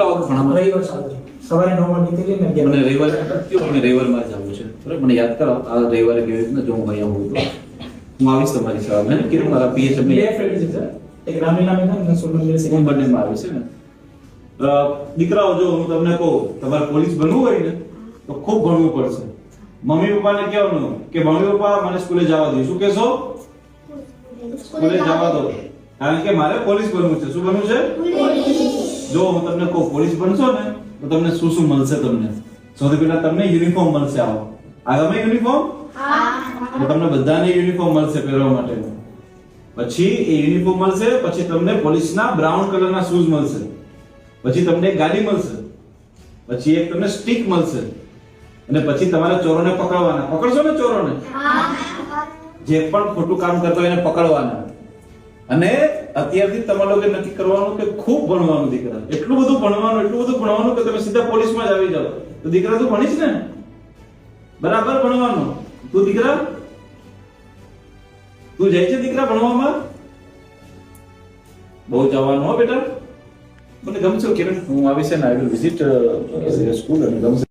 કેટલા વાગે ભણાવવા રવિવાર ચાલુ સવારે નવ લઈને અગિયાર મને રવિવારે કયો? મને જવું છે. બરાબર? મને યાદ કરો આ રવિવારે કેવી રીતના જો હું અહીંયા હોઉં તો. હું આવીશ તમારી મેં કીધું મારા પીએચ બે ફ્રેન્ડ છે એક રામલીલા મિલ હું બંનેમાં આવે છે ને? દીકરાઓ જો હું તમને કહું તમારે પોલીસ બનવું હોય ને તો ખૂબ ભણવું પડશે. મમ્મી પપ્પાને કહેવાનું કે મમ્મી પપ્પા મને સ્કૂલે જવા દો. શું કહેશો? સ્કૂલે જવા દો. કારણ કે મારે પોલીસ બનવું છે. શું બનવું છે? જો હું તમને કહું પોલીસ બનશો ને તો તમને શું શું મળશે તમને? સૌથી પહેલા તમને યુનિફોર્મ મળશે આવો. આ ગમે યુનિફોર્મ તો તમને બધાને યુનિફોર્મ મળશે પહેરવા માટે. પછી એ યુનિફોર્મ મળશે પછી તમને પોલીસના બ્રાઉન કલરના શૂઝ મળશે. પછી તમને ગાડી મળશે. પછી એક તમને સ્ટિક મળશે. અને પછી તમારે ચોરોને પકડવાના. પકડશો ને ચોરોને? જે પણ ખોટું કામ કરતા હોય એને પકડવાના. અને અત્યારથી તમારે લોકો નક્કી કરવાનું કે ખૂબ ભણવાનું દીકરા. એટલું બધું ભણવાનું, એટલું બધું ભણવાનું કે તમે સીધા પોલીસમાં જ આવી જાઓ. તો દીકરા તું ભણીશ ને? બરાબર ભણવાનું. તું દીકરા? તું જાય છે દીકરા ભણવામાં? બહુ જવાનું હો બેટા. મને ગમશે કે હું આવીશ ને આઈ વિલ વિઝિટ સ્કૂલ અને ગમશે.